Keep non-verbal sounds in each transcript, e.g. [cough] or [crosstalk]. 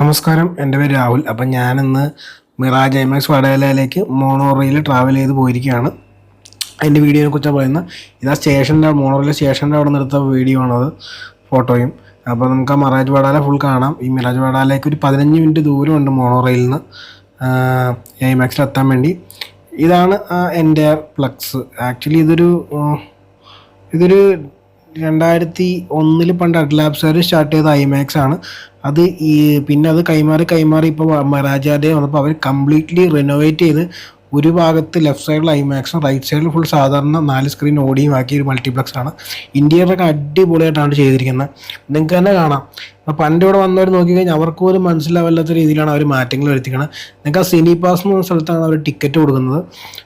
നമസ്കാരം. എന്റെ പേര് രാഹുൽ. അപ്പം ഞാനിന്ന് മിറാജ് ഐമാക്സ് വടകലയിലേക്ക് മോണോറയിൽ ട്രാവൽ ചെയ്ത് പോയിരിക്കുകയാണ്. അതിന്റെ വീഡിയോനെ കുറിച്ച് പറയുന്നത്. ഇതാ സ്റ്റേഷന്റെ മോണോറയിലെ സ്റ്റേഷന്റെ അവിടെ നിന്ന് എടുത്ത വീഡിയോ ആണത് ഫോട്ടോയും അപ്പോൾ നമുക്ക് ആ മിറാജ് വടാല ഫുൾ കാണാം. ഈ മിറാജ് വടാലയ്ക്ക് ഒരു പതിനഞ്ച് മിനിറ്റ് ദൂരമുണ്ട് മോണോറയിൽ നിന്ന് ഐമാക്സിൽ എത്താൻ വേണ്ടി. ഇതാണ് എന്റെ ഫ്ലക്സ് ആക്ച്വലി ഇതൊരു ഇതൊരു രണ്ടായിരത്തി ഒന്നിൽ പണ്ട് അഡ്ലാബ്സാർ സ്റ്റാർട്ട് ചെയ്ത ഐമാക്സ് ആണ്. അത് ഈ പിന്നെ അത് കൈമാറി കൈമാറി ഇപ്പോൾ മഹാരാജാന്റെ വന്നപ്പോൾ അവർ കംപ്ലീറ്റ്ലി റിനോവേറ്റ് ചെയ്ത് ഒരു ഭാഗത്ത് ലെഫ്റ്റ് സൈഡിൽ ഐമാക്സും റൈറ്റ് സൈഡിൽ ഫുൾ സാധാരണ നാല് സ്ക്രീൻ ഓടിയും ആക്കിയ ഒരു മൾട്ടിപ്ലക്സ് ആണ്. ഇന്ത്യയിലൊക്കെ അടിപൊളിയായിട്ടാണ് ചെയ്തിരിക്കുന്നത് നിങ്ങൾക്ക് തന്നെ കാണാം. അപ്പോൾ പണ്ട് ഇവിടെ വന്നവർ നോക്കിക്കഴിഞ്ഞാൽ അവർക്ക് പോലും മനസ്സിലാവില്ലാത്ത രീതിയിലാണ് അവർ മാറ്റങ്ങൾ വരുത്തിക്കുന്നത് നിങ്ങൾക്ക് ആ സിനി പാസ് എന്ന് പറഞ്ഞ സ്ഥലത്താണ് അവർ ടിക്കറ്റ് കൊടുക്കുന്നത്.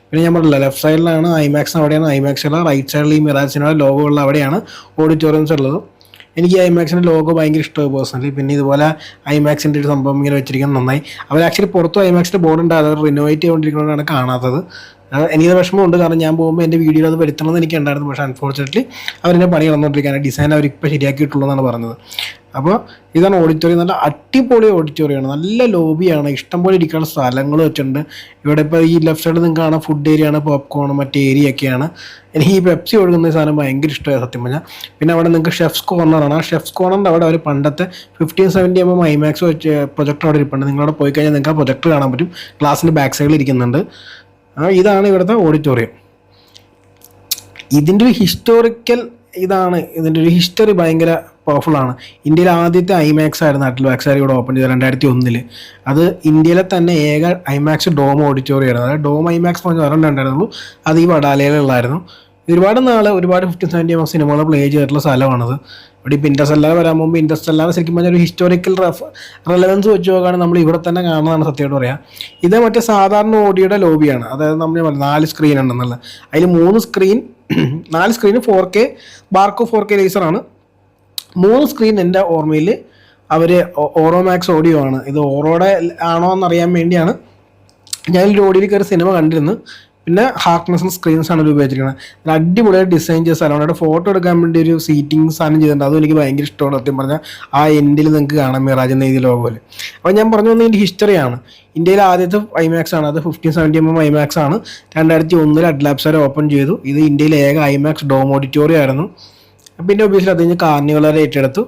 പിന്നെ ഞാൻ പറഞ്ഞില്ല ലെഫ്റ്റ് സൈഡിലാണ് ഐമാക്സ് അവിടെയാണ് ഐമാക്സ് ഉള്ള റൈറ്റ് സൈഡിൽ ഈ മിറാജിനുള്ള ലോഗോ ഉള്ള അവിടെയാണ് ഓഡിറ്റോറിയംസ് ഉള്ളത്. എനിക്ക് ഐമാക്സിന്റെ ലോഗോ ഭയങ്കര ഇഷ്ടമായി പേഴ്സണലി പിന്നെ ഇതുപോലെ ഐമാക്സിന്റെ ഒരു സംഭവം ഇങ്ങനെ വെച്ചിരിക്കുന്നത് നന്നായി. അവർ ആക്ച്വലി പുറത്തും ഐമാക്സിന്റെ ബോർഡ് ഉണ്ട്. അത് റിനോവേറ്റ് ചെയ്തുകൊണ്ടിരിക്കുന്നതുകൊണ്ടാണ് കാണാത്തത്. എനിക്ക് എനിക്കത് വിഷമമുണ്ട്. കാരണം ഞാൻ പോകുമ്പോൾ എന്റെ വീഡിയോ അത് വരുത്തണമെന്ന് എനിക്ക് ഉണ്ടായിരുന്നു. പക്ഷേ അൺഫോർച്ചുനേറ്റ്ലി അവരെന്നെ പണി നടന്നുകൊണ്ടിരിക്കുകയാണ് ഡിസൈൻ അവർ ഇപ്പോൾ ശരിയാക്കിയിട്ടുള്ളൂ എന്നാണ് പറഞ്ഞത്. അപ്പോൾ ഇതാണ് ഓഡിറ്റോറിയം നല്ല അടിപൊളി ഓഡിറ്റോറിയമാണ് നല്ല ലോബിയാണ് ഇഷ്ടംപോലെ ഇരിക്കാനുള്ള സ്ഥലങ്ങൾ വെച്ചിട്ടുണ്ട്. ഇവിടെ ഇപ്പോൾ ഈ ലെഫ്റ്റ് സൈഡിൽ നിങ്ങൾക്ക് കാണാം ഫുഡ് ഏരിയ ആണ് പോപ്കോൺ മറ്റേ ഏരിയ ഒക്കെയാണ് എനിക്ക് ഈ പെപ്സി ഒഴുകുന്ന സാധനം ഭയങ്കര ഇഷ്ടമായി സത്യം പറഞ്ഞാൽ പിന്നെ അവിടെ നിങ്ങൾക്ക് ഷെഫ്സ് കോർണറാണ് ആ ഷെഫ്സ് കോർണറിന്റെ അവിടെ അവർ പണ്ടത്തെ ഫിഫ്റ്റീൻ സെവന്റി എം ഐമാക്സ് വെച്ച് പ്രൊജക്ടർ അവിടെ ഇരിപ്പുണ്ട്. നിങ്ങളവിടെ പോയി കഴിഞ്ഞാൽ നിങ്ങൾക്ക് ആ പ്രൊജക്ടർ കാണാൻ പറ്റും. ക്ലാസ്സിന്റെ ബാക്ക് സൈഡിൽ ഇരിക്കുന്നുണ്ട്. ഇതാണ് ഇവിടുത്തെ ഓഡിറ്റോറിയം ഇതിന്റെ ഒരു ഹിസ്റ്റോറിക്കൽ ഇതാണ്. ഇതിന്റെ ഒരു ഹിസ്റ്ററി ഭയങ്കര പവർഫുൾ ആണ്. ഇന്ത്യയിൽ ആദ്യത്തെ ഐമാക്സ് ആയിരുന്നു അറ്റൽ വാക്സാരി ഇവിടെ ഓപ്പൺ ചെയ്തത് രണ്ടായിരത്തി ഒന്നിൽ അത് ഇന്ത്യയിലെ തന്നെ ഏക ഐമാക്സ് ഡോം ഓഡിറ്റോറിയം ആയിരുന്നു. അതായത് ഡോം ഐമാക്സ് പറഞ്ഞ ഒരെണ്ണം ഉണ്ടായിരുന്നുള്ളൂ. അത് ഈ വടാലയിലുള്ളായിരുന്നു ഒരുപാട് നാൾ ഒരുപാട് ഫിഫ്റ്റി സെവന്റി എം സിനിമകൾ പ്ലേ ചെയ്തിട്ടുള്ള സ്ഥലമാണത്. ഇവിടെ ഇപ്പോൾ ഇൻഡസ്റ്റെല്ലാർ വരാൻ മുമ്പ് ഇൻഡസ്റ്റെല്ലാർ ശരിക്കും പറഞ്ഞാൽ ഒരു ഹിസ്റ്റോറിക്കൽ റെഫ് റെലവൻസ് വെച്ച് നോക്കുകയാണെങ്കിൽ നമ്മൾ ഇവിടെ തന്നെ കാണുന്നതാണ് സത്യമായിട്ട് പറയാം. ഇത് മറ്റേ സാധാരണ ഓഡിയോയുടെ ലോബിയാണ് അതായത് നമ്മൾ നാല് സ്ക്രീൻ ഉണ്ടെന്നുള്ളത്. അതിൽ മൂന്ന് സ്ക്രീൻ [clears throat] നാല് screen four K Barco four K ലേസറാണ് മൂന്ന് സ്ക്രീൻ എന്റെ ഓർമ്മയിൽ അവർ ഓറോ മാക്സ് ഓഡിയോ ആണ്. ഇത് ഓറോടെ ആണോ എന്നറിയാൻ വേണ്ടിയാണ്. ഞാൻ ഒരു ഓഡിയോയിൽ കയറി സിനിമ കണ്ടിരുന്നു. പിന്നെ ഹാർക്ക്നെസ് സ്ക്രീൻസ് ആണ് ഉപയോഗിച്ചിരിക്കുന്നത്. അടിപൊളിയായി ഡിസൈൻ ചെയ്ത സ്ഥലമാണ് ഫോട്ടോ എടുക്കാൻ വേണ്ടി ഒരു സീറ്റിംഗ് സാധനം ചെയ്തിട്ടുണ്ട്. അതും എനിക്ക് ഭയങ്കര ഇഷ്ടമാണ് സത്യം പറഞ്ഞാൽ ആ എൻഡിൽ നിങ്ങൾക്ക് കാണാം മിറാജ് എന്ന ഈ ലോഗോയിൽ അപ്പോൾ ഞാൻ പറഞ്ഞു വന്ന ഇതിന്റെ ഹിസ്റ്ററിയാണ് ഇന്ത്യയിൽ ആദ്യത്തെ ഐമാക്സ് ആണ്. അത് fifteen seventy M M IMAX ആണ്. രണ്ടായിരത്തി ഒന്നിൽ അഡ്ലാബ്സ് വരെ ഓപ്പൺ ചെയ്തു. ഇത് ഇന്ത്യയിലെ ഏക ഐമാക്സ് ഡോം ഓഡിറ്റോറിയം ആയിരുന്നു. പിന്നെ ഒബിയസ്ലി അത് കഴിഞ്ഞ് കാർണിവലർ ഏറ്റെടുത്തു.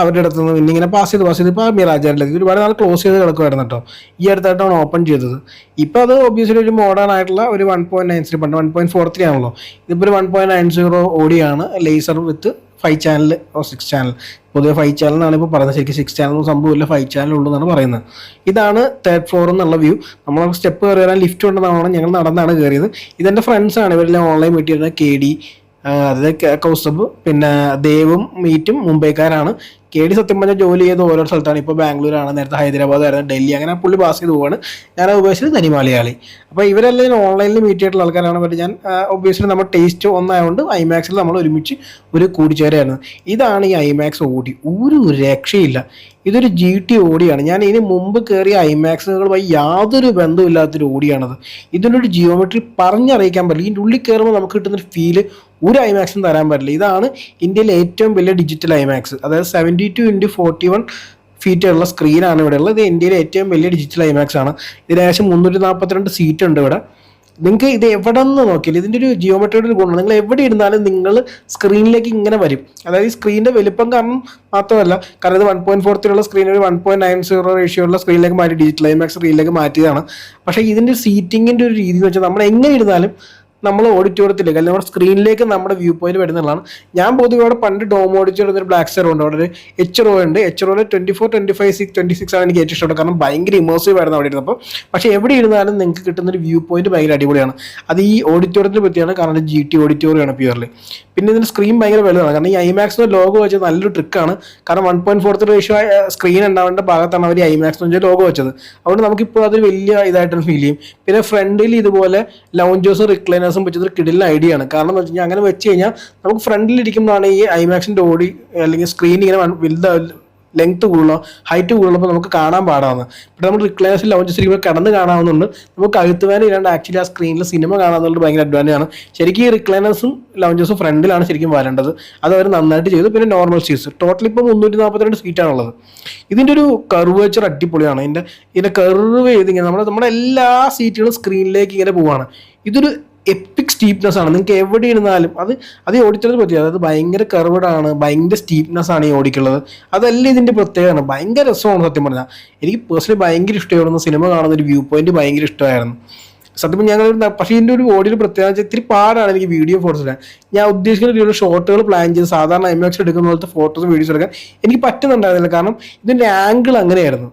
അവരുടെ അടുത്ത് നിന്ന് പിന്നെ ഇങ്ങനെ പാസ് ചെയ്ത് പാസ് ചെയ്ത്. ഇപ്പോൾ മിറാജാറിലേക്ക് ഒരുപാട് നാൾ ക്ലോസ് ചെയ്ത് കിടക്കുമായിരുന്നു കേട്ടോ. ഈ അടുത്തായിട്ടാണ് ഓപ്പൺ ചെയ്തത്. ഇപ്പോൾ അത് ഒബിയസ്ലി ഒരു മോഡേൺ ആയിട്ടുള്ള ഒരു വൺ പോയിന്റ് നയൻ ത്രീ പണ്ട് വൺ പോയിന്റ് ഫോർ ത്രീ ആണല്ലോ. ഇതിപ്പോൾ ഒരു വൺ പോയിന്റ് നയൻ സീറോ ഓടിയാണ് laser with five channel oh six channel പൊതുവെ ഫൈവ് ചാനൽ എന്നാണ് ഇപ്പോൾ പറയുന്നത്. ശരിക്കും സിക്സ് ചാനൽ സംഭവമില്ല ഫൈവ് ചാനൽ ഉള്ളൂ എന്നാണ് പറയുന്നത്. ഇതാണ് തേർഡ് ഫ്ലോർ എന്നുള്ള വ്യൂ നമ്മൾ സ്റ്റെപ്പ് കയറി വരാൻ ലിഫ്റ്റ് ഉണ്ടെന്നാണ് ഞങ്ങൾ നടന്നാണ് കയറിയത്. ഇതെന്റെ ഫ്രണ്ട്സാണ് ഇവരെല്ലാം ഓൺലൈൻ മീറ്റ് ചെയ്യുന്നത് കെ ഡി അതായത് കൗസബ് പിന്നെ ദേവും മീറ്റും മുംബൈക്കാരാണ്. കെ ഡി സത്യം പറഞ്ഞാൽ ജോലി ചെയ്ത് ഓരോ സ്ഥലത്താണ്. ഇപ്പോൾ ബാംഗ്ലൂരാണ് നേരത്തെ ഹൈദരാബാദ് ആയിരുന്നു ഡൽഹി അങ്ങനെ പുള്ളി പാസ് ചെയ്ത് പോവാണ്. ഞാൻ ഉപയോഗിച്ചത് തനി മലയാളി അപ്പോൾ ഇവരെല്ലാം ഞാൻ ഓൺലൈനിൽ മീറ്റ് ചെയ്തിട്ടുള്ള ആൾക്കാരാണ്. പക്ഷേ ഞാൻ ഒബ്വിയസ്ലി നമ്മൾ ടേസ്റ്റ് ഒന്നായതുകൊണ്ട് ഐമാക്സിൽ നമ്മൾ ഒരുമിച്ച് ഒരു കൂടിച്ചേരായിരുന്നു. ഇതാണ് ഈ ഐമാക്സ് ഓടി. ഒരു രക്ഷയില്ല. ഇതൊരു ജി ടി ഓടിയാണ്. ഞാൻ ഇതിന് മുമ്പ് കയറിയ ഐമാക്സുകളുമായി യാതൊരു ബന്ധമില്ലാത്തൊരു ഓടിയാണത്. ഇതിന്റെ ഒരു ജിയോമെട്രി പറഞ്ഞറിയിക്കാൻ പറ്റില്ല. ഇതിന്റെ ഉള്ളിൽ കയറുമ്പോൾ നമുക്ക് കിട്ടുന്നൊരു ഫീൽ ഒരു ഐമാക്സും തരാൻ പറ്റില്ല. ഇതാണ് ഇന്ത്യയിലെ ഏറ്റവും വലിയ ഡിജിറ്റൽ ഐമാക്സ് അതായത് seventy two into forty one feet ഉള്ള സ്ക്രീനാണ് ഇവിടെ ഉള്ളത്. ഇത് ഇന്ത്യയിലെ ഏറ്റവും വലിയ ഡിജിറ്റൽ ഐമാക്സ് ആണ്. ഇതിന് ഏകദേശം മുന്നൂറ്റി നാൽപ്പത്തിരണ്ട് സീറ്റ് ഉണ്ട് ഇവിടെ. നിങ്ങൾക്ക് ഇത് എവിടെ നിന്ന് നോക്കിയാലും ഇതിന്റെ ഒരു ജിയോമെട്രിയുടെ ഒരു നിങ്ങൾ എവിടെ ഇരുന്നാലും നിങ്ങൾ സ്ക്രീനിലേക്ക് ഇങ്ങനെ വരും. അതായത് ഈ സ്ക്രീനിന്റെ വലിപ്പം കാരണം മാത്രമല്ല കാരണം ഇത് വൺ പോയിന്റ് ഉള്ള സ്ക്രീൻ ഒരു one point nine zero ratio ഉള്ള സ്ക്രീനിലേക്ക് മാറ്റി ഡിജിറ്റൽ ഐമാക്സ് സ്ക്രീനിലേക്ക് മാറ്റിയതാണ്. പക്ഷേ ഇതിന്റെ സീറ്റിങ്ങിന്റെ ഒരു രീതി എന്ന് വെച്ചാൽ നമ്മൾ എങ്ങനെ ഇരുന്നാലും നമ്മൾ ഓഡിറ്റോറിയത്തിലേക്ക് അല്ലെങ്കിൽ നമ്മുടെ സ്ക്രീനിലേക്ക് നമ്മുടെ വ്യൂ പോയിന്റ് വരുന്നതാണ് ഞാൻ പൊതുവെ അവിടെ പണ്ട് ഡോം ഓഡിറ്റോറിയം ഒരു ബ്ലാക്ക് സ്റ്റർ ഉണ്ട്. അവിടെ ഒരു എച്ച് റോ ഉണ്ട്. H റോയിൽ twenty four twenty five six twenty six ആണ് എനിക്ക് ഏറ്റവും ഇഷ്ടപ്പെട്ടത് കാരണം ഭയങ്കര ഇമേഴ്സീവ് ആയിരുന്നു അവിടെ ഇരുന്നപ്പോൾ. പക്ഷേ എവിടെ ഇരുന്നാലും നിങ്ങൾക്ക് കിട്ടുന്ന ഒരു വ്യൂ പോയിന്റ് ഭയങ്കര അടിപൊളിയാണ്. അത് ഈ ഓഡിറ്റോറിയത്തിന് പറ്റിയാണ് കാരണം ജി ടി ഓഡിറ്റോറിയം ആണ് പ്യൂർലി പിന്നെ ഇതിന്റെ സ്ക്രീൻ ഭയങ്കര വലുതാണ്. കാരണം ഈ ഐമാക്സിന്റെ ലോഗോ വെച്ചത് നല്ലൊരു ട്രിക്കാണ് കാരണം one point fourth ratio screen ഉണ്ടാവേണ്ട ഭാഗത്താണ് അവർ ഐമാക്സ് വെച്ചാൽ ലോഗോ വെച്ചത്. അതുകൊണ്ട് നമുക്കിപ്പോൾ അതൊരു വലിയ ഇതായിട്ടാണ് ഫീൽ ചെയ്യും. പിന്നെ ഫ്രണ്ടിൽ ഇതുപോലെ ലൗഞ്ചേഴ്സും റിക്ലൈനേഴ്സും വെച്ചത് ഒരു കിടിലൻ ഐഡിയ ആണ്. കാരണം എന്ന് വെച്ച് കഴിഞ്ഞാൽ അങ്ങനെ വെച്ച് കഴിഞ്ഞാൽ നമുക്ക് ഫ്രണ്ടിൽ ഇരിക്കുമ്പോഴാണ് ഈ ഐമാക്സിന്റെ ഓടി അല്ലെങ്കിൽ സ്ക്രീൻ ഇങ്ങനെ വലുതാ ലെങ്ത് കൂടുതലോ ഹൈറ്റ് കൂടുതലപ്പോൾ നമുക്ക് കാണാൻ പാടാണ്. ഇപ്പോൾ നമ്മൾ റിക്ലൈനേഴ്സിൽ ലോഞ്ചസ് ഇരിക്കുമ്പോൾ കിടന്ന് കാണാവുന്നുണ്ട്. നമുക്ക് കഴുത്ത് വേന ഇല്ലാണ്ട് ആക്ച്വലി ആ സ്ക്രീനിൽ സിനിമ കാണാന്നുള്ളത് ഭയങ്കര അഡ്വാന്റേജ് ആണ്. ശരിക്കും ഈ റിക്ലൈനേഴ്സും ലോഞ്ചസും ഫ്രണ്ടിലാണ് ശരിക്കും വരേണ്ടത്. അത് അവർ നന്നായിട്ട് ചെയ്തു. പിന്നെ നോർമൽ സീറ്റ്സ് ടോട്ടൽ ഇപ്പോൾ മുന്നൂറ്റി നാൽപ്പത്തിരണ്ട് സീറ്റാണുള്ളത് ഇതിന്റെ ഒരു കർവേച്ചർ അടിപൊളിയാണ്. ഇതിന്റെ ഇതിന്റെ കർവ് ചെയ്തിങ്ങനെ നമ്മുടെ നമ്മുടെ എല്ലാ സീറ്റുകളും സ്ക്രീനിലേക്ക് ഇങ്ങനെ പോവുകയാണ് ഇതൊരു എപ്പിക് സ്റ്റീപ്നെസ് ആണ്. നിങ്ങൾക്ക് എവിടെ ഇരുന്നാലും അത് അത് ഓടിച്ചത് പറ്റി അതായത് ഭയങ്കര കർവഡാണ് ഭയങ്കര സ്റ്റീപ്നെസ് ആണ് ഈ ഓടിക്കുള്ളത് അതല്ല ഇതിന്റെ പ്രത്യേകമാണ് ഭയങ്കര രസമാണ് സത്യം പറഞ്ഞാൽ എനിക്ക് പേഴ്സണലി ഭയങ്കര ഇഷ്ടമായിരുന്നു സിനിമ കാണുന്ന ഒരു വ്യൂ പോയിന്റ് ഭയങ്കര ഇഷ്ടമായിരുന്നു. സത്യം ഞങ്ങൾ പക്ഷേ ഇതിന്റെ ഒരു ഓഡിയോ പ്രത്യേകത ഇത്തിരി പാടാണ് എനിക്ക് വീഡിയോ ഫോട്ടോസ് എടുക്കാൻ ഞാൻ ഉദ്ദേശിക്കുന്ന രീതിയിൽ ഷോർട്ടുകൾ പ്ലാൻ ചെയ്ത് സാധാരണ എംഎക്സ് എടുക്കുന്ന പോലത്തെ ഫോട്ടോസ് വീഡിയോസ് എടുക്കാൻ എനിക്ക് പറ്റുന്നുണ്ടായിരുന്നില്ല. കാരണം ഇതിന്റെ ആംഗിൾ അങ്ങനെയായിരുന്നു.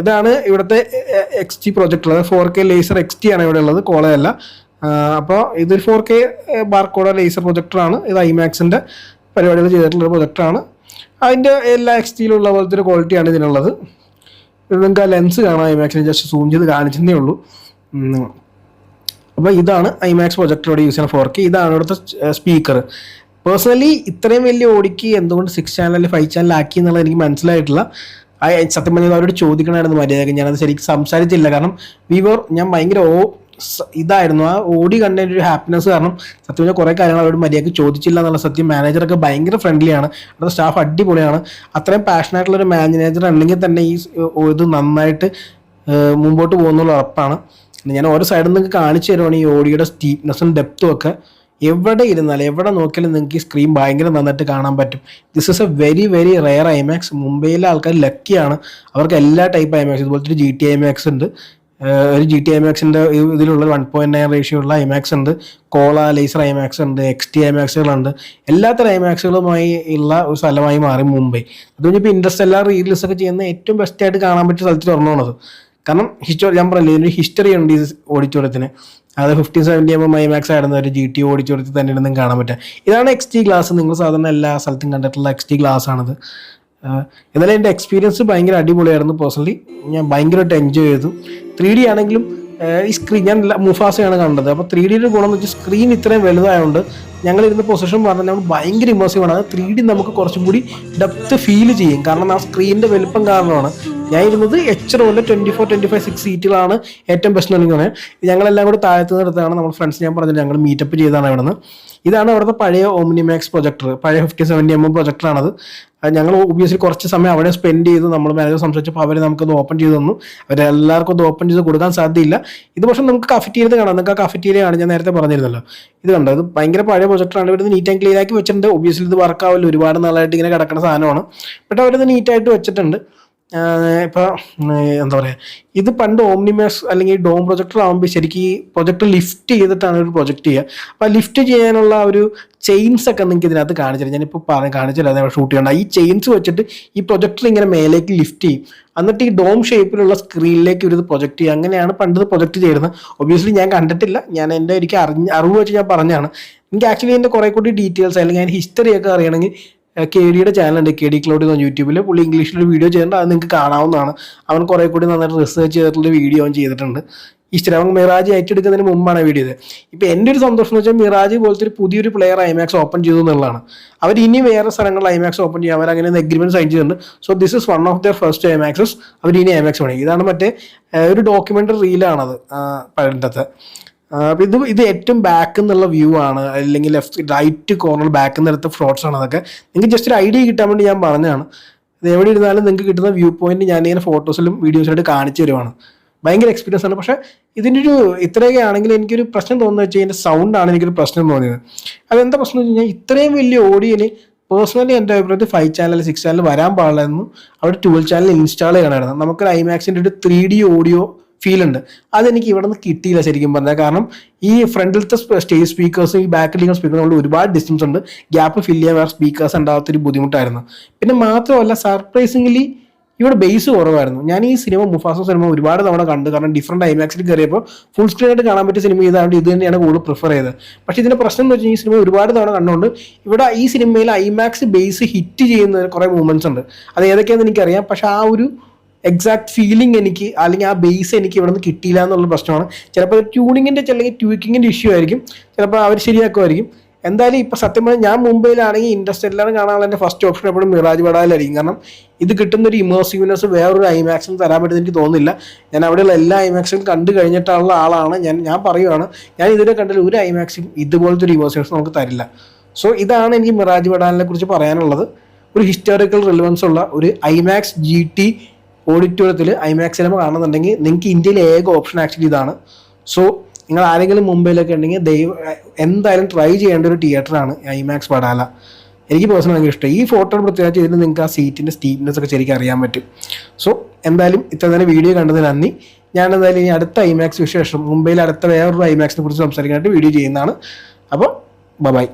ഇതാണ് ഇവിടുത്തെ എക്സ് ടി പ്രൊജക്ട് ഉള്ളത് four K laser X T ആണ് ഇവിടെ ഉള്ളത്. കോളയല്ല അപ്പോൾ ഇതൊരു ഫോർ കെ ബാർക്കോഡ ലേസർ പ്രൊജക്ടറാണ് ഇത് ഐമാക്സിന്റെ പരിപാടികൾ ചെയ്തിട്ടുള്ള പ്രൊജക്ടറാണ് അതിന്റെ എല്ലാ എക്സ് ടിയിലുള്ള പോലത്തെ ഒരു ക്വാളിറ്റിയാണ് ഇതിനുള്ളത്. ഇത് നിങ്ങൾക്ക് ആ ലെൻസ് കാണാം. ഐമാക്സിന് ജസ്റ്റ് സൂം ചെയ്ത് കാണിച്ചതേ ഉള്ളൂ. അപ്പോൾ ഇതാണ് ഐമാക്സ് പ്രൊജക്ടറോട് യൂസ് ചെയ്യുന്ന ഫോർ കെ ഇതാണ് ഇവിടുത്തെ സ്പീക്കർ പേഴ്സണലി ഇത്രയും വലിയ ഓടിക്ക് എന്തുകൊണ്ട് സിക്സ് ചാനൽ ഫൈവ് ചാനൽ ആക്കി എന്നുള്ളത് എനിക്ക് മനസ്സിലായിട്ടില്ല. സത്യം പറഞ്ഞാൽ അവരോട് ചോദിക്കണമായിരുന്നു മര്യാദയ്ക്ക്. ഞാനത് ശരിക്കും സംസാരിച്ചില്ല. കാരണം വിവർ ഞാൻ ഭയങ്കര ഓ ഇതായിരുന്നു. ആ ഓടി കണ്ടതിന്റെ ഒരു ഹാപ്പിനെസ് കാരണം സത്യം പറഞ്ഞാൽ കുറേ കാര്യങ്ങൾ അവരോട് മര്യാദയ്ക്ക് ചോദിച്ചില്ല എന്നുള്ള സത്യം മാനേജറൊക്കെ ഭയങ്കര ഫ്രണ്ട്ലിയാണ് അവിടുത്തെ സ്റ്റാഫ് അടിപൊളിയാണ്. അത്രയും പാഷനായിട്ടുള്ള ഒരു മാനേജർ ഉണ്ടെങ്കിൽ തന്നെ ഈ ഇത് നന്നായിട്ട് മുമ്പോട്ട് പോകുന്നുള്ള ഉറപ്പാണ്. ഞാൻ ഓരോ സൈഡിൽ നിന്ന് കാണിച്ചു തരുവാണ് ഈ ഓഡിയോയുടെ സ്റ്റീപ്നെസ്സും ഡെപ്തും ഒക്കെ. എവിടെ ഇരുന്നാലും എവിടെ നോക്കിയാലും നിങ്ങൾക്ക് ഈ സ്ക്രീൻ ഭയങ്കര നന്നായിട്ട് കാണാൻ പറ്റും. This is a very very rare IMAX മുംബൈയിലെ ആൾക്കാർ ലക്കിയാണ് അവർക്ക് എല്ലാ ടൈപ്പ് ഐമാക്സ് ഇതുപോലത്തെ ഒരു ജി ടി ഐമാക്സ് ഉണ്ട്. ഒരു ജി ടി ഐമാക്സിന്റെ ഇതിലുള്ള വൺ പോയിന്റ് നയൻ റേഷ്യോ ഉള്ള ഐമാക്സ് ഉണ്ട്. കോള ലേസർ ഐമാക്സ് ഉണ്ട് എക്സ് ടി ഐമാക്സുകളുണ്ട് എല്ലാത്തരം ഐമാക്സുകളുമായി ഉള്ള ഒരു സ്ഥലമായി മാറി മുംബൈ. അത് കഴിഞ്ഞപ്പോൾ എല്ലാ റീൽസ് ഒക്കെ ചെയ്യുന്ന ഏറ്റവും ബെസ്റ്റ് ആയിട്ട് കാണാൻ പറ്റിയ സ്ഥലത്ത് തുറന്നുകൊണ്ടത് കാരണം ഹിസ്റ്റോറി ഞാൻ പറഞ്ഞില്ലേ ഇതിനൊരു ഹിസ്റ്ററി ഉണ്ട് ഈ ഓഡിറ്റോറിയത്തിന് അത് ഫിഫ്റ്റീൻ സെവന്റി എം ഐമാക്സ് ആയിരുന്ന ഒരു ജി ടി ഓഡിറ്റോറിയത്തിൽ തന്നെ ഇരുന്നും കാണാൻ പറ്റുക. ഇതാണ് എക്സ് ടി ഗ്ലാസ് നിങ്ങൾ സാധാരണ എല്ലാ സ്ഥലത്തും കണ്ടിട്ടുള്ള എക്സ് ടി ഗ്ലാസ് ആണത്. എന്നാലും എന്റെ എക്സ്പീരിയൻസ് ഭയങ്കര അടിപൊളിയായിരുന്നു പേഴ്സണലി ഞാൻ ഭയങ്കരമായിട്ട് എൻജോയ് ചെയ്തു. ത്രീ ഡി ആണെങ്കിലും ഈ സ്ക്രീൻ ഞാൻ മുഫാസയാണ് കണ്ടത് അപ്പോൾ ത്രീ ഡിയുടെ ഗുണം എന്ന് വെച്ചാൽ സ്ക്രീൻ ഇത്രയും വലുതായതുകൊണ്ട് ഞങ്ങൾ ഇരുന്ന പൊസിഷൻ പറഞ്ഞാൽ നമ്മൾ ഭയങ്കര ഇമേഴ്സീവ് ആണ്. അത് ത്രീ ഡി നമുക്ക് കുറച്ചും കൂടി ഡെപ്ത് ഫീൽ ചെയ്യും. കാരണം ആ സ്ക്രീനിന്റെ വലുപ്പം കാരണമാണ് ഞാൻ ഇരുന്നത് എച്ച് റോളിൽ twenty four twenty five six സീറ്റുകളാണ് ഏറ്റവും ബെസ്റ്റ് എന്ന് പറയുന്നത് ഞങ്ങളെല്ലാം കൂടി താഴത്ത് നിർത്താണ് നമ്മൾ ഫ്രണ്ട്സ് ഞാൻ പറഞ്ഞത്. ഞങ്ങൾ മീറ്റപ്പ് ചെയ്താണ് ഇവിടെ നിന്ന് ഇതാണ് അവിടുത്തെ പഴയ ഓമിനിമാക്സ് പ്രൊജക്ടർ പഴയ ഫിഫ്റ്റി സെവന്റി എം എം പ്രൊജക്ടറാണത് ഞങ്ങൾ ഒബിയസ്ലി കുറച്ച് സമയം അവിടെ സ്പെൻഡ് ചെയ്തു നമ്മൾ മാനേജർ സംസാരിച്ചപ്പോൾ അവർ നമുക്കത് ഓപ്പൺ ചെയ്തു തന്നു. അവരെല്ലാവർക്കും അത് ഓപ്പൺ ചെയ്ത് കൊടുക്കാൻ സാധ്യതയില്ല. ഇത് പക്ഷേ നമുക്ക് കഫറ്റീരിയത് കാണാം. നിങ്ങൾക്ക് ആ കഫറ്റീരിയാണ് ഞാൻ നേരത്തെ പറഞ്ഞിരുന്നല്ലോ. ഇത് കണ്ടോ? ഇത് ഭയങ്കര പഴയ പ്രൊജക്ടറാണ് ഇവിടുന്ന് നീറ്റ് ആൻഡ് ക്ലീൻ ആക്കി വെച്ചിട്ടുണ്ട്. ഒബിയസ്ലി ഇത് വർക്ക് ആവില്ല. ഒരുപാട് നാളായിട്ട് ഇങ്ങനെ കിടക്കുന്ന സാധനമാണ്. ബട്ട് അവരത് നീറ്റായിട്ട് വെച്ചിട്ടുണ്ട്. ഇപ്പോൾ എന്താ പറയുക ഇത് പണ്ട് ഓംനിമേസ് അല്ലെങ്കിൽ ഡോം പ്രൊജക്ടർ ആകുമ്പോൾ ശരിക്കും ഈ പ്രൊജക്ടർ ലിഫ്റ്റ് ചെയ്തിട്ടാണ് ഒരു പ്രൊജക്ട് ചെയ്യുക. അപ്പോൾ ലിഫ്റ്റ് ചെയ്യാനുള്ള ഒരു ചെയിൻസ് ഒക്കെ നിങ്ങൾക്ക് ഇതിനകത്ത് കാണിച്ചില്ല ഞാനിപ്പോൾ പറഞ്ഞ് കാണിച്ചില്ല അതേ ഷൂട്ട് ചെയ്യണ്ട. ഈ ചെയിൻസ് വെച്ചിട്ട് ഈ പ്രൊജക്ടർ ഇങ്ങനെ മേലേക്ക് ലിഫ്റ്റ് ചെയ്യും. എന്നിട്ട് ഈ ഡോം ഷേപ്പിലുള്ള സ്ക്രീനിലേക്ക് ഒരു പ്രൊജക്ട് ചെയ്യുക. അങ്ങനെയാണ് പണ്ട് പ്രൊജക്ട് ചെയ്യുന്നത് ഒബ്വിയസ്ലി ഞാൻ കണ്ടിട്ടില്ല. ഞാൻ എന്റെ എനിക്ക് അറിഞ്ഞ അറിവ് വെച്ച് ഞാൻ പറഞ്ഞാണ് എനിക്ക് ആക്ച്വലി എന്റെ കുറേ കൂടി ഡീറ്റെയിൽസ് അല്ലെങ്കിൽ അതിന്റെ ഹിസ്റ്ററി ഒക്കെ അറിയണമെങ്കിൽ കെ ഡിയുടെ ചാനലുണ്ട് കെ ഡി ക്ലൗഡ് എന്ന യൂട്യൂബിൽ. പുള്ളി ഇംഗ്ലീഷിലൊരു വീഡിയോ ചെയ്തിട്ടുണ്ട് അത് നിങ്ങൾക്ക് കാണാവുന്നതാണ്. അവൻ കുറേ കൂടി നന്നായിട്ട് റിസർച്ച് ചെയ്തിട്ടുള്ള വീഡിയോ അവൻ ചെയ്തിട്ടുണ്ട്. ഇഷ്ടം മിറാജ് ഏറ്റെടുക്കുന്നതിന് മുമ്പാണ് വീഡിയോ ഇത്. എന്റെ ഒരു സന്തോഷം എന്ന് വെച്ചാൽ മിറാജ് പോലത്തെ ഒരു പുതിയൊരു പ്ലെയർ ഐമാക്സ് ഓപ്പൺ ചെയ്തു എന്നുള്ളതാണ്. അവർ ഇനി വേറെ സ്ഥലങ്ങളിൽ ഐമാക്സ് ഓപ്പൺ ചെയ്യും. അവർ അങ്ങനെ എഗ്രിമെന്റ് സൈൻ ചെയ്തിട്ടുണ്ട്. So this is one of the first IMAXes അവർ ഇനി ഐമാക്സ് പണി ഇതാണ് മറ്റേ ഒരു ഡോക്യുമെന്ററി റീലാണത് അപ്പോൾ ഇത് ഇത് ഏറ്റവും ബാക്ക് എന്നുള്ള വ്യൂ ആണ്. അല്ലെങ്കിൽ ലെഫ്റ്റ് റൈറ്റ് കോർണർ ബാക്ക് എന്നിടത്ത് ഫ്രോട്ട്സ് ആണ് അതൊക്കെ. നിങ്ങൾക്ക് ജസ്റ്റ് ഒരു ഐഡിയ കിട്ടാൻ വേണ്ടി ഞാൻ പറഞ്ഞതാണ്. ഇത് എവിടെ ഇരുന്നാലും നിങ്ങൾക്ക് കിട്ടുന്ന വ്യൂ പോയിന്റ് ഞാൻ ഇങ്ങനെ ഫോട്ടോസിലും വീഡിയോസിലായിട്ട് കാണിച്ചു തരുവാണ്. ഭയങ്കര എക്സ്പീരിയൻസ് ആണ്. പക്ഷേ ഇതിന്റെ ഒരു ഇത്രയൊക്കെ ആണെങ്കിൽ എനിക്കൊരു പ്രശ്നം തോന്നുന്നത് വെച്ചാൽ ഇതിന്റെ സൗണ്ടാണ് എനിക്കൊരു പ്രശ്നം തോന്നിയത്. അതെന്താ പ്രശ്നം എന്ന് വെച്ച് കഴിഞ്ഞാൽ ഇത്രയും വലിയ ഓഡിയന് പേഴ്സണലി എന്റെ അഭിപ്രായത്തിൽ ഫൈവ് ചാനൽ സിക്സ് ചാനൽ വരാൻ പാടില്ലായിരുന്നു. അവിടെ ട്വൽവ് ചാനൽ ഇൻസ്റ്റാൾ ചെയ്യണമായിരുന്നു. നമുക്കൊരു ഐമാക്സിന്റെ ഒരു ത്രീ ഡി ഓഡിയോ ഫീൽ ഉണ്ട്. അതെനിക്ക് ഇവിടെ നിന്ന് കിട്ടിയില്ല ശരിക്കും പറഞ്ഞാൽ കാരണം ഈ ഫ്രണ്ടിലത്തെ സ്റ്റേജ് സ്പീക്കേഴ്സ് ഈ ബാക്കിലിരിക്കുന്ന സ്പീക്കർ കൊണ്ട് ഒരുപാട് ഡിസ്റ്റൻസ് ഉണ്ട്. ഗ്യാപ്പ് ഫില്ല് ചെയ്യാൻ വേറെ സ്പീക്കേഴ്സ് ഉണ്ടാകാത്തൊരു ബുദ്ധിമുട്ടായിരുന്നു. പിന്നെ മാത്രമല്ല സർപ്രൈസിംഗ്ലി ഇവിടെ ബേസ് കുറവായിരുന്നു. ഞാൻ ഈ സിനിമ മുഫാസ സിനിമ ഒരുപാട് തവണ കണ്ടു. കാരണം ഡിഫറെന്റ് ഐമാക്സിൽ കയറിയപ്പോൾ ഫുൾ സ്ക്രീൻ ആയിട്ട് കാണാൻ പറ്റിയ സിനിമ ഇതാണ്ട് ഇത് തന്നെയാണ് കൂടുതൽ പ്രിഫർ ചെയ്തത്. പക്ഷേ ഇതിന്റെ പ്രശ്നം എന്ന് വെച്ചാൽ ഈ സിനിമ ഒരുപാട് തവണ കണ്ടുകൊണ്ട് ഇവിടെ ഈ സിനിമയിൽ ഐമാക്സ് ബേസ് ഹിറ്റ് ചെയ്യുന്ന കുറേ മൂമെന്റ്സ് ഉണ്ട്. അത് ഏതൊക്കെയാണെന്ന് എനിക്കറിയാം. പക്ഷേ ആ ഒരു എക്സാക്ട് ഫീലിംഗ് എനിക്ക് അല്ലെങ്കിൽ ആ ബേസ് എനിക്ക് ഇവിടെ നിന്ന് കിട്ടിയില്ല എന്നുള്ള പ്രശ്നമാണ്. ചിലപ്പോൾ ട്യൂണിങ്ങിന്റെ അല്ലെങ്കിൽ ട്യൂക്കിങ്ങിന്റെ ഇഷ്യൂ ആയിരിക്കും. ചിലപ്പോൾ അവർ ശരിയാക്കുമായിരിക്കും. എന്തായാലും ഇപ്പോൾ സത്യം പറഞ്ഞാൽ ഞാൻ മുംബൈയിലാണെങ്കിൽ ഇൻഡസ്ട്രിയലാണ് കാണാനുള്ള എന്റെ ഫസ്റ്റ് ഓപ്ഷൻ എപ്പോഴും മിറാജ് വടാലായിരിക്കും. കാരണം ഇത് കിട്ടുന്ന ഒരു ഇമേഴ്സീവ്നെസ് വേറൊരു ഐമാക്സും തരാൻ പറ്റുന്ന എനിക്ക് തോന്നുന്നില്ല. ഞാൻ അവിടെയുള്ള എല്ലാ ഐമാക്സും കണ്ടു കഴിഞ്ഞിട്ടുള്ള ആളാണ്. ഞാൻ ഞാൻ പറയുവാണ് ഞാൻ ഇതുവരെ കണ്ടാൽ ഒരു ഐമാക്സും ഇതുപോലത്തെ ഒരു ഇമേഴ്സീവ്നെസ് നമുക്ക് തരില്ല. സോ ഇതാണ് എനിക്ക് മിറാജ് വടാലിനെ കുറിച്ച് പറയാനുള്ളത്. ഒരു ഹിസ്റ്റോറിക്കൽ റിലവൻസ് ഉള്ള ഒരു ഐമാക്സ് ജി ടി ഓഡിറ്റോറിയത്തിൽ ഐമാക്സ് സിനിമ കാണുന്നുണ്ടെങ്കിൽ നിങ്ങൾക്ക് ഇന്ത്യയിലെ ഏക ഓപ്ഷൻ ആക്ച്വലി ഇതാണ്. സോ നിങ്ങൾ ആരെങ്കിലും മുംബൈയിലൊക്കെ ഉണ്ടെങ്കിൽ ദൈവം എന്തായാലും ട്രൈ ചെയ്യേണ്ട ഒരു തിയേറ്ററാണ് ഐമാക്സ് വടാല. എനിക്ക് പേഴ്സണൽ ഭയങ്കര ഇഷ്ടം. ഈ ഫോട്ടോ പ്രത്യേകിച്ച് ഇതിൽ നിങ്ങൾക്ക് ആ സീറ്റിന്റെ സ്റ്റീപ്നെസ് ഒക്കെ ശരിക്കും അറിയാൻ പറ്റും. സോ എന്തായാലും ഇത്ര തന്നെ വീഡിയോ കണ്ടതിന് നന്ദി. ഞാൻ എന്തായാലും ഇനി അടുത്ത ഐമാക്സ് വിശേഷം മുംബൈയിൽ അടുത്ത വേറൊരു ഐമാക്സിനെ കുറിച്ച് സംസാരിക്കാനായിട്ട് വീഡിയോ ചെയ്യുന്നതാണ്. അപ്പോൾ ബൈ